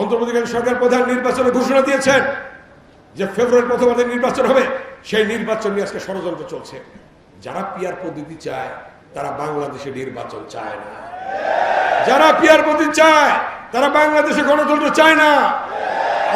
অন্তর্বর্তীকালীন সরকার প্রধান নির্বাচনের ঘোষণা দিয়েছেন যে ফেব্রুয়ারি প্রথমার্ধে নির্বাচন হবে, সেই নির্বাচন নিয়ে আজকে ষড়যন্ত্র চলছে। যারা পিয়ার পদ্ধতি চায়, তারা বাংলাদেশে নির্বাচন চায় না। যারা পিয়ার পদ্ধতি চায়, তারা বাংলাদেশে গণতন্ত্র চায় না।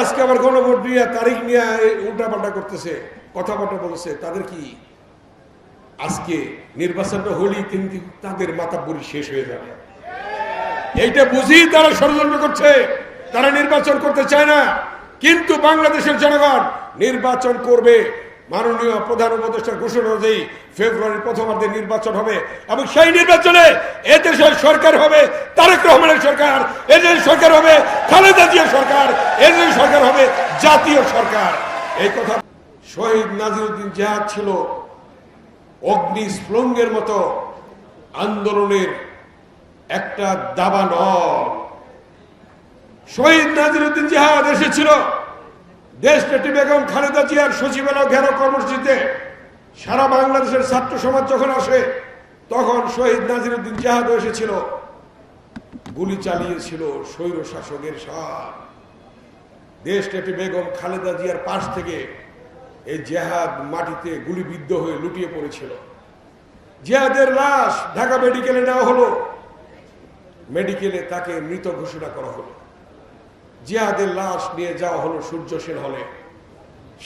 আজকে আবার গণভোট নিয়ে, তারিখ নিয়ে উল্টাপাল্টা করতেছে, কথাবার্তা বলছে তাদের কি আজকে নির্বাচনটা হলেই কিন্তু তাদের বুড়ি শেষ হয়ে যাবে? এইটা বুঝি তারা ষড়যন্ত্র করছে। তারা নির্বাচন করতে চায় না। কিন্তু বাংলাদেশের জনগণ নির্বাচন করবে। মাননীয় প্রধান উপদেষ্টার ঘোষণা অনুযায়ী ফেব্রুয়ারির প্রথমার্ধে নির্বাচন হবে এবং সেই নির্বাচনে এ দেশের সরকার হবে, তারেক রহমানের সরকার, এ দেশের সরকার হবে, খালেদা জিয়ার সরকার, এ দেশের সরকার হবে জাতীয় সরকার। এই কথা শহীদ নাজিরুদ্দিন জাহাদ ছিল অগ্নি স্প্লঙ্গের মতো আন্দোলনের একটা দাবানল। শহীদ নাজিরুদ্দিন জিহাদ এসেছিল। দেশ নেত্রী বেগম খালেদা জিয়ার সচিবালয় ঘেরো কর্মসূচিতে সারা বাংলাদেশের ছাত্র সমাজ যখন আসে, তখন শহীদ নাজিরুদ্দিন জাহাদ এসেছিল। গুলি চালিয়েছিল স্বৈর শাসকের সাথ দেশ নেত্রী বেগম খালেদা জিয়ার পাশ থেকে এই জেহাদ মাটিতে গুলিবিদ্ধ হয়ে লুটিয়ে পড়েছিল। জিহাদের লাশ ঢাকা মেডিকেলে নেওয়া হলো। মেডিকেলে তাকে মৃত ঘোষণা করা হলো। জিহাদের লাশ নিয়ে যাওয়া হলো সূর্য সেন হলে।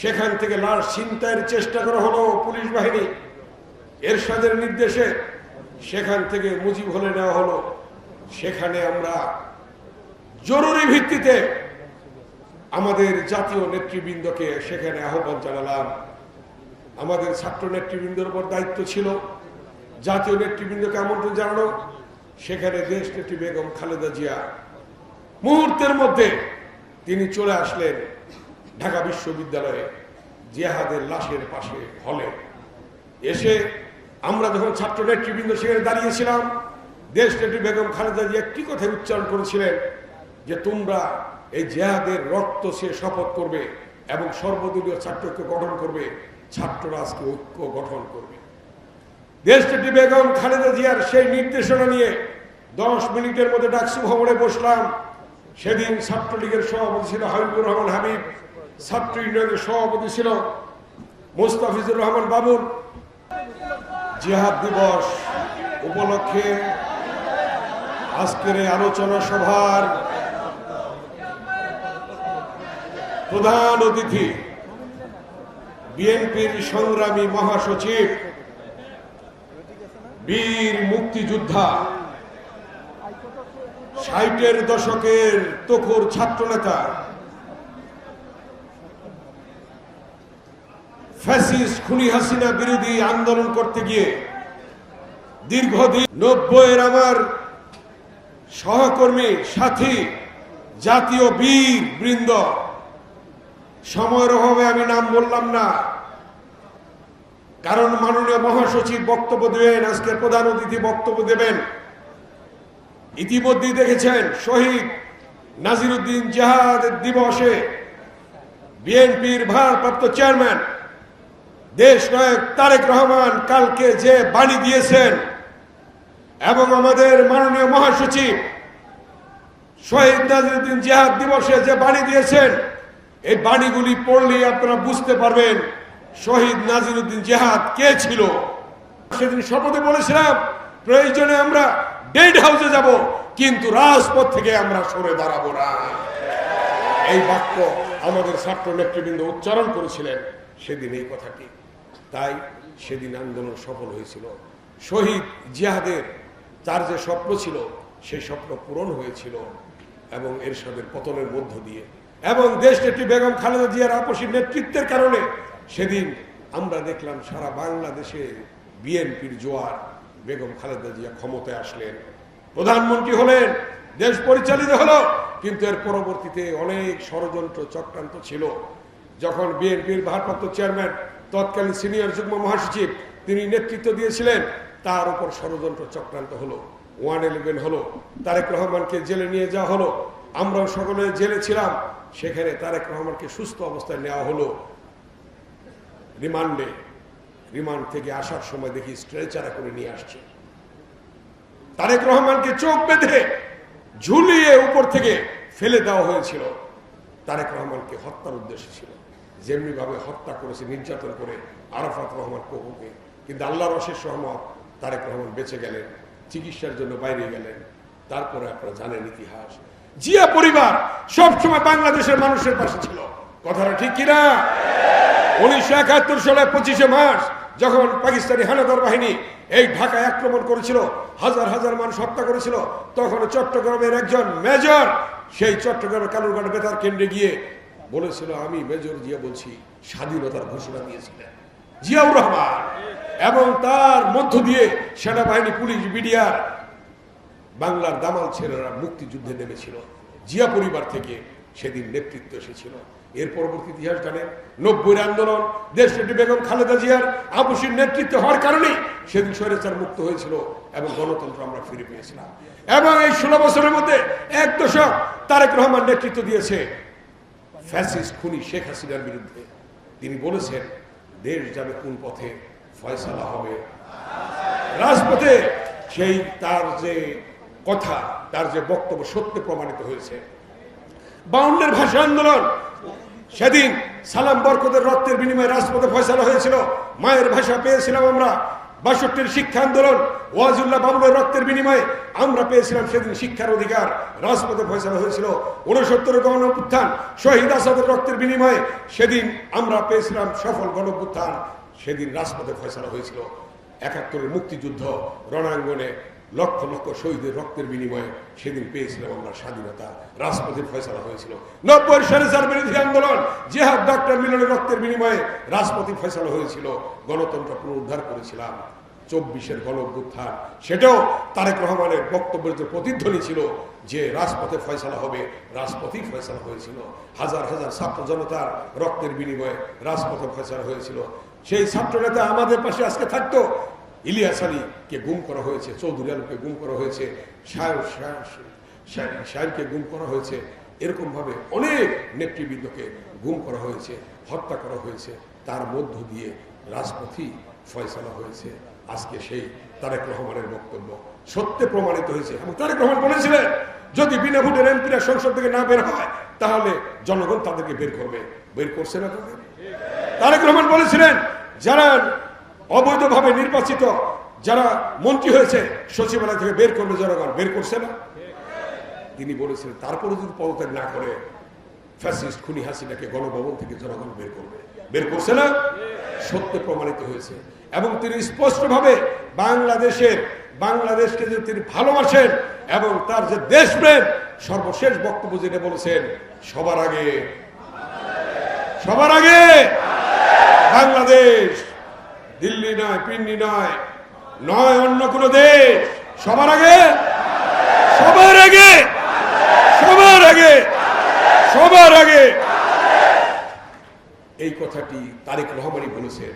সেখান থেকে লাশ ছিনতাইয়ের চেষ্টা করা হলো পুলিশ বাহিনী। এরশাদের নির্দেশে সেখান থেকে মুজিব হলে নেওয়া হলো। সেখানে আমরা জরুরি ভিত্তিতে আমাদের জাতীয় নেতৃবৃন্দকে সেখানে আহ্বান জানালাম। আমাদের ছাত্র নেতৃবৃন্দর উপর দায়িত্ব ছিল। জাতীয় নেতৃবৃন্দকে আমন্ত্রণ জানানো। সেখানে দেশ নেত্রী বেগম খালেদা জিয়া মুহূর্তের মধ্যে তিনি চলে আসলেন ঢাকা বিশ্ববিদ্যালয়ে জিয়াহাদের লাশের পাশে হলে। এসে আমরা যখন ছাত্র নেতৃবৃন্দ সেখানে দাঁড়িয়েছিলাম দেশ নেত্রী বেগম খালেদা জিয়া একটি কথা উচ্চারণ করেছিলেন যে, তোমরা এই জেহাদের রক্ত সে শপথ করবে এবং সর্বদলীয় ছাত্রকে গঠন করবে, ছাত্ররা আজকে ঐক্য গঠন করবে। দেশ দেশটি বেগম খালেদা জিয়ার সেই নির্দেশনা নিয়ে দশ মিনিটের মধ্যে ডাকসু ভবনে বসলাম। সেদিন ছাত্রলীগের সভাপতি ছিল হাবিবুর রহমান হাবিব, ছাত্র ইউনিয়নের সভাপতি ছিল মোস্তাফিজুর রহমান বাবুল জিহাদ দিবস উপলক্ষে আজকের এই আলোচনা সভার প্রধান অতিথি বিএনপির সংগ্রামী মহাসচিব বীর মুক্তিযোদ্ধা ষাটের দশকের তখুর ছাত্রনেতা ফ্যাসিস খুনি হাসিনা বিরোধী আন্দোলন করতে গিয়ে দীর্ঘদিন নব্বইয়ের আমার সহকর্মী, সাথী, জাতীয় বীর বৃন্দ, সময়ের অভাবে আমি নাম বললাম না, কারণ মাননীয় মহাসচিব বক্তব্য দেবেন, আজকে প্রধান অতিথি বক্তব্য দেবেন। ইতিমধ্যেই দেখেছেন শহীদ নাজিরুদ্দিন জাহাদ দিবসে বিএনপির ভারপ্রাপ্ত চেয়ারম্যান, দেশ নায়ক তারেক রহমান কালকে যে বাণী দিয়েছেন এবং আমাদের মাননীয় মহাসচিব শহীদ নাজিরুদ্দিন জিহাদ দিবসে যে বাণী দিয়েছেন, এই বাণীগুলি পড়লেই আপনারা বুঝতে পারবেন শহীদ নাজিরুদ্দিন জেহাদ কে ছিল। সেদিন শপথে বলেছিলাম, প্রয়োজনে আমরা ডেড হাউসে যাব, কিন্তু রাজপথ থেকে আমরা সরে দাঁড়াবো না। এই বাক্য আমাদের ছাত্র নেতৃবৃন্দ উচ্চারণ করেছিলেন সেদিন এই কথাটি। তাই সেদিন আন্দোলন সফল হয়েছিল। শহীদ জিহাদের তার যে স্বপ্ন ছিল, সেই স্বপ্ন পূরণ হয়েছিল এবং এরশাদের পতনের মধ্য দিয়ে। এবং দেশ নেত্রী বেগম খালেদা জিয়ার আপসী নেতৃত্বের কারণে সেদিন আমরা দেখলাম সারা বাংলাদেশে বিএনপির জোয়ার বেগম খালেদা জিয়া ক্ষমতায় আসলেন। প্রধানমন্ত্রী হলেন, দেশ পরিচালিত হলো, কিন্তু এর পরবর্তীতে অনেক ষড়যন্ত্র চক্রান্ত ছিল। যখন বিএনপির ভারপ্রাপ্ত চেয়ারম্যান, তৎকালীন সিনিয়র যুগ্ম মহাসচিব, তিনি নেতৃত্ব দিয়েছিলেন, তার উপর ষড়যন্ত্র চক্রান্ত হলো। ওয়ান ইলেভেন হলো, তারেক রহমানকে জেলে নিয়ে যাওয়া হলো। আমরাও সকলে জেলে ছিলাম, সেখানে তারেক রহমানকে সুস্থ অবস্থায় নেওয়া হলো। রিমান্ডে রিমান্ড থেকে আসার সময় দেখি স্ট্রেচারে করে নিয়ে আসছে। তারেক রহমানকে চোখ বেঁধে ঝুলিয়ে উপর থেকে ফেলে দেওয়া হয়েছিল। তারেক রহমানকে হত্যার উদ্দেশ্য ছিল। যেমনি ভাবে হত্যা করেছে, নির্যাতন করে আরাফাত রহমান কপুকে কিন্তু আল্লাহর অশেষ রহমত, তারেক রহমান বেঁচে গেলেন, চিকিৎসার জন্য বাইরে গেলেন। তারপরে আপনারা জানেন ইতিহাস। জিয়া পরিবার সবসময় বাংলাদেশের মানুষের পাশে ছিল। কথাটা ঠিক কিনা? উনিশশো একাত্তর সালে পঁচিশে মার্চ যখন পাকিস্তানি হানাদার বাহিনী এই ঢাকায় আক্রমণ করেছিল, হাজার হাজার মানুষ হত্যা করেছিল, তখন চট্টগ্রামের একজন মেজর, সেই চট্টগ্রামের কালুরঘাট বেতার কেন্দ্রে গিয়ে বলেছিল, আমি মেজর জিয়া বলছি, স্বাধীনতার ঘোষণা দিয়েছিলেন। জিয়াউর রহমান এবং তার মধ্য দিয়ে সেনাবাহিনী, পুলিশ মিডিয়ার বাংলার দামাল ছেলেরা মুক্তিযুদ্ধে নেমেছিল। জিয়া পরিবার থেকে সেদিন নেতৃত্ব এসেছিল। এর পরবর্তী ইতিহাস জানেন নব্বই আন্দোলন দেশনেত্রী বেগম খালেদা জিয়ার আবুসির নেতৃত্ব হওয়ার কারণে সেদিন স্বৈরাচার মুক্ত হয়েছিল এবং গণতন্ত্র আমরা ফিরে পেয়েছিলাম। এবং এই ষোলো বছরের মধ্যে এক দশক তারেক রহমান নেতৃত্ব দিয়েছে ফ্যাসিস্ট খুনি শেখ হাসিনার বিরুদ্ধে। তিনি বলেছেন, দেশ যাবে কোন পথে ফয়সালা হবে। রাজপথে সেই তার যে কথা, তার যে বক্তব্য সত্য প্রমাণিত হয়েছে। বাউন্নের ভাষা আন্দোলন সেদিন সালাম বরকতের রক্তের বিনিময়ে রাজপথে ফয়সালা হয়েছিল। মায়ের ভাষা পেয়েছিলাম আমরা। বাষট্টির শিক্ষা আন্দোলন, ওয়াজুল্লাহ বাবুলের রক্তের বিনিময়ে আমরা পেয়েছিলাম সেদিন শিক্ষার অধিকার। রাজপথে ফয়সালা হয়েছিল। উনসত্তর গণ উত্থান শহীদ আসাদের রক্তের বিনিময়ে সেদিন আমরা পেয়েছিলাম সফল গণ উত্থান সেদিন রাজপথে ফয়সালা হয়েছিল। একাত্তরের মুক্তিযুদ্ধ রণাঙ্গনে লক্ষ লক্ষ শহীদের রক্তের বিনিময়ে সেদিন পেয়েছিলাম আমরা স্বাধীনতা, রাজপথের ফয়সলা হয়েছিল। নব্বই সারেসার বিরোধী আন্দোলন, জেহাদ ডক্টর মিলনের রক্তের বিনিময়ে রাজপথে ফয়সলা হয়েছিল, গণতন্ত্র পুনরুদ্ধার করেছিলাম। চব্বিশের গণ অভ্যুত্থান সেটাও তারেক রহমানের বক্তব্যের যে প্রতিধ্বনি ছিল যে রাজপথে ফয়সলা হবে, রাজপথেই ফয়সলা হয়েছিল। হাজার হাজার ছাত্র জনতার রক্তের বিনিময়ে রাজপথে ফয়সলা হয়েছিল। সেই ছাত্র নেতা আমাদের পাশে আজকে থাকতো ইলিয়াস আলীকে গুম করা হয়েছে, চৌধুরী আলমকে গুম করা হয়েছে শাহরকে গুম করা হয়েছে এরকম ভাবে অনেক নেতৃবৃন্দকে গুম করা হয়েছে, হত্যা করা হয়েছে। তার মধ্য দিয়ে রাজপথই ফয়সলা হয়েছে। আজকে সেই তারেক রহমানের বক্তব্য সত্যে প্রমাণিত হয়েছে এবং তারেক রহমান বলেছিলেন, যদি বিনা ভোটের এমপিরা সংসদ থেকে না বের হয়, তাহলে জনগণ তাদেরকে বের করবে। বের করছে না তাদের? তারেক রহমান বলেছিলেন, যারা অবৈধভাবে নির্বাচিত যারা মন্ত্রী হয়েছে, সচিবালয় থেকে বের করবে জনগণ, বের করছে না। তিনি বলেছিলেন, তারপরে যদি পদত্যাগ না করে, ফ্যাসিস্ট খুনি হাসিনাকে গণভবন থেকে জনগণ বের করবে। বের করছে না? সত্য প্রমাণিত হয়েছে। এবং তিনি স্পষ্টভাবে বাংলাদেশের, বাংলাদেশকে যে তিনি ভালোবাসেন এবং তার যে দেশপ্রেম, সর্বশেষ বক্তব্য যেটা বলেছেন, সবার আগে সবার আগে বাংলাদেশ দিল্লি নয়, পিন্ডি নয় নয় অন্য কোনো দেশ। সবার আগে? সবার আগে? সবার আগে? সবার আগে? এই কথাটি তারেক রহমানই বলেছেন।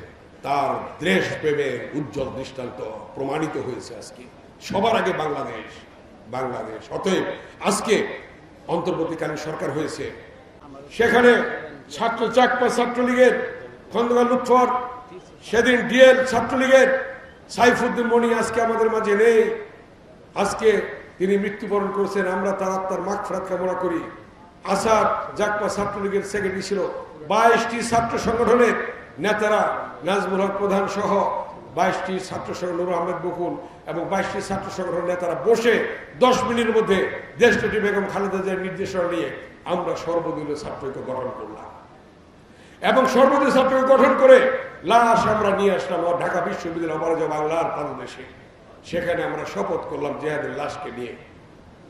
তার দেশ প্রেমের উজ্জ্বল দৃষ্টান্ত প্রমাণিত হয়েছে আজকে। সবার আগে বাংলাদেশ বাংলাদেশ। অতএব আজকে অন্তর্বর্তীকালীন সরকার হয়েছে। সেখানে ছাত্র চাকপা ছাত্রলীগের খন্দকার লুৎফর সেদিন ডিএল ছাত্রলীগের সাইফুদ্দিন মনি আজকে আমাদের মাঝে নেই। আজকে তিনি মৃত্যুবরণ করেছেন, আমরা তার আত্মার মাগফরাত কামনা করি। আসাদ জাকপা ছাত্রলীগের সেক্রেটারি ছিল। বাইশটি ছাত্র সংগঠনের নেতারা নাজমুল হক প্রধান সহ বাইশটি ছাত্র সংগঠন নুর আহমেদ বকুল এবং বাইশটি ছাত্র সংগঠনের নেতারা বসে দশ মিনিটের মধ্যে দেশটি বেগম খালেদা জিয়ার নির্দেশনা নিয়ে আমরা সর্বদলীয় ছাত্রকে গঠন করলাম। এবং সর্বদলীয় ছাত্রকে গঠন করে লাশ আমরা নিয়ে আসলাম ঢাকা বিশ্ববিদ্যালয়, আমার যে বাংলার পাদদেশে সেখানে আমরা শপথ করলাম জেহাদের লাশকে নিয়ে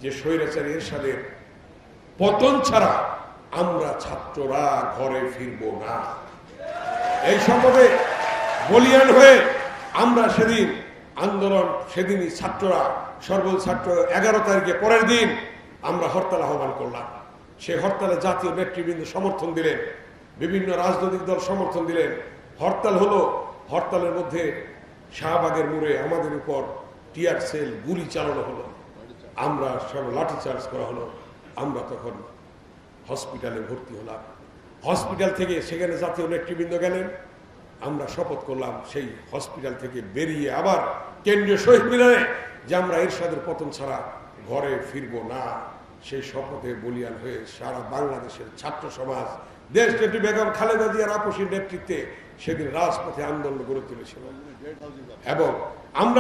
যে স্বৈরাচারী এরশাদের পতন ছাড়া আমরা ছাত্ররা ঘরে ফিরব না। এই শপথে বলিয়ান হয়ে আমরা সেদিন আন্দোলন, সেদিনই ছাত্ররা, সর্বল ছাত্র এগারো তারিখে পরের দিন আমরা হরতাল আহ্বান করলাম। সেই হরতালে জাতীয় নেতৃবৃন্দ সমর্থন দিলেন, বিভিন্ন রাজনৈতিক দল সমর্থন দিলেন হরতাল হলো, হরতালের মধ্যে শাহবাগের মোড়ে আমাদের উপর টিয়ার সেল, গুলি চালানো হলো। আমরা সব লাঠিচার্জ করা হলো। আমরা তখন হসপিটালে ভর্তি হলাম। হসপিটাল থেকে সেখানে জাতীয় নেতৃবৃন্দ গেলেন। আমরা শপথ করলাম সেই হসপিটাল থেকে বেরিয়ে আবার কেন্দ্রীয় শহীদ মিনারে যে আমরা এরশাদের পতন ছাড়া ঘরে ফিরব না। সেই শপথে বলিয়ান হয়ে সারা বাংলাদেশের ছাত্র সমাজ দেশ নেত্রী বেগম খালেদা জিয়ার আপসীর নেতৃত্বে সেদিন রাজপথে আন্দোলন গড়ে তুলেছিল। এবং আমরা